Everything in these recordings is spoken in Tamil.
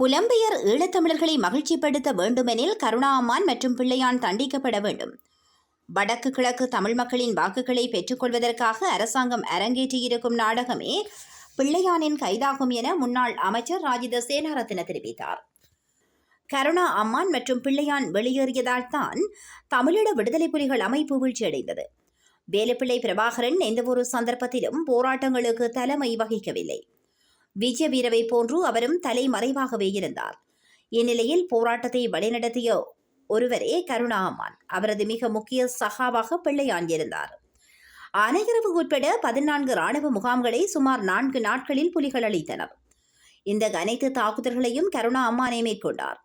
புலம்பெயர் ஈழத்தமிழர்களை மகிழ்ச்சிப்படுத்த வேண்டுமெனில் கருணா அம்மான் மற்றும் பிள்ளையான் தண்டிக்கப்பட வேண்டும். வடக்கு கிழக்கு தமிழ் மக்களின் வாக்குகளை பெற்றுக்கொள்வதற்காக அரசாங்கம் அரங்கேற்றியிருக்கும் நாடகமே பிள்ளையானின் கைதாகும் என முன்னாள் அமைச்சர் ராஜித சேனாரத்ன தெரிவித்தார். கருணா அம்மான் மற்றும் பிள்ளையான் வெளியேறியதால் தான் தமிழீழ விடுதலை புலிகள் அமைப்பு வீழ்ச்சியடைந்தது. வேலுப்பிள்ளை பிரபாகரன் எந்தவொரு சந்தர்ப்பத்திலும் போராட்டங்களுக்கு தலைமை வகிக்கவில்லை. விஜய வீரவை போன்று அவரும் தலைமறைவாகவே இருந்தார். இந்நிலையில் போராட்டத்தை வழிநடத்திய ஒருவரே கருணா அம்மான் அவரது மிக முக்கிய சகாவாக பிள்ளையான் இருந்தார் அனைகரவு உட்பட பதினான்கு ராணுவ முகாம்களை சுமார் நான்கு நாட்களில் புலிகள் அளித்தனர் இந்த அனைத்து தாக்குதல்களையும் கருணா அம்மானே மேற்கொண்டார்.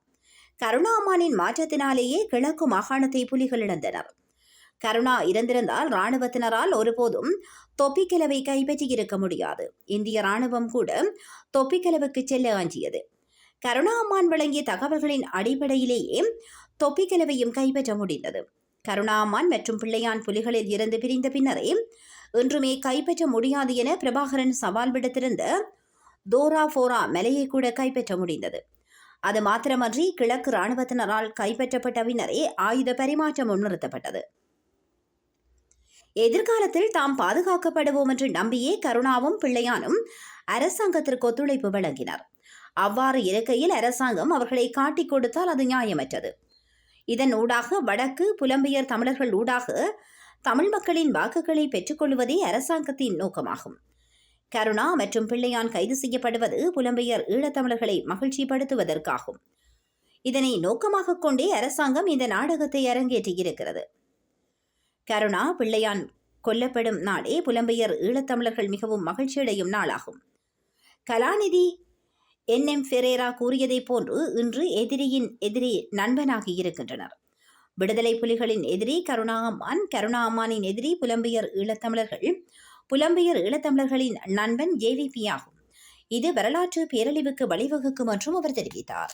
கருணா அம்மானின் மாற்றத்தினாலேயே கிழக்கு மாகாணத்தை புலிகள் இழந்தனர். கருணா இறந்திருந்தால் இராணுவத்தினரால் ஒருபோதும் தொப்பிக்கிழவை கைப்பற்றியிருக்க முடியாது. இந்திய ராணுவம் கூட தொப்பிக்கிழவுக்கு செல்ல அஞ்சியது கருணா அம்மான் வழங்கிய தகவல்களின் அடிப்படையிலேயே தொப்பிக்கிழவையும் கைப்பற்ற முடிந்தது. கருணா அம்மான் மற்றும் பிள்ளையான் புலிகளில் இருந்து பிரிந்த பின்னரே இன்றுமே கைப்பற்ற முடியாது என பிரபாகரன் சவால் விடுத்திருந்த தோரா ஃபோரா மலையை கூட கைப்பற்ற முடிந்தது. அது மாத்திரமன்றி கிழக்கு இராணுவத்தினரால் கைப்பற்றப்பட்ட பின்னரே ஆயுத பரிமாற்றம் முன்னிறுத்தப்பட்டது. எதிர்காலத்தில் தாம் பாதுகாக்கப்படுவோம் என்று நம்பியே கருணாவும் பிள்ளையானும் அரசாங்கத்திற்கு ஒத்துழைப்பு வழங்கினர். அவ்வாறு இருக்கையில் அரசாங்கம் அவர்களை காட்டிக் கொடுத்தால் அது நியாயமற்றது. இதன் ஊடாக வடக்கு புலம்பெயர் தமிழர்கள் ஊடாக தமிழ் மக்களின் வாக்குகளை பெற்றுக்கொள்வதே அரசாங்கத்தின் நோக்கமாகும். கருணா மற்றும் பிள்ளையான் கைது செய்யப்படுவது புலம்பெயர் ஈழத்தமிழர்களை மகிழ்ச்சிப்படுத்துவதற்காகும். இதனை நோக்கமாக கொண்டே அரசாங்கம் இந்த நாடகத்தை அரங்கேற்றியிருக்கிறது. கருணா பிள்ளையான் கொல்லப்படும் நாளே புலம்பெயர் ஈழத்தமிழர்கள் மிகவும் மகிழ்ச்சியடையும் நாளாகும். கலாநிதி என் எம் ஃபெரேரா கூறியதைப் போன்று இன்று எதிரியின் எதிரி நண்பனாகி இருக்கின்றனர். விடுதலை புலிகளின் எதிரி கருணா அம்மான் கருணா அம்மானின் எதிரி புலம்பெயர் ஈழத்தமிழர்கள் புலம்பெயர் ஈழத்தமிழர்களின் நண்பன் ஜேவிபி ஆகும். இது வரலாற்று பேரழிவுக்கு வழிவகுக்கும் என்றும் அவர் தெரிவித்தார்.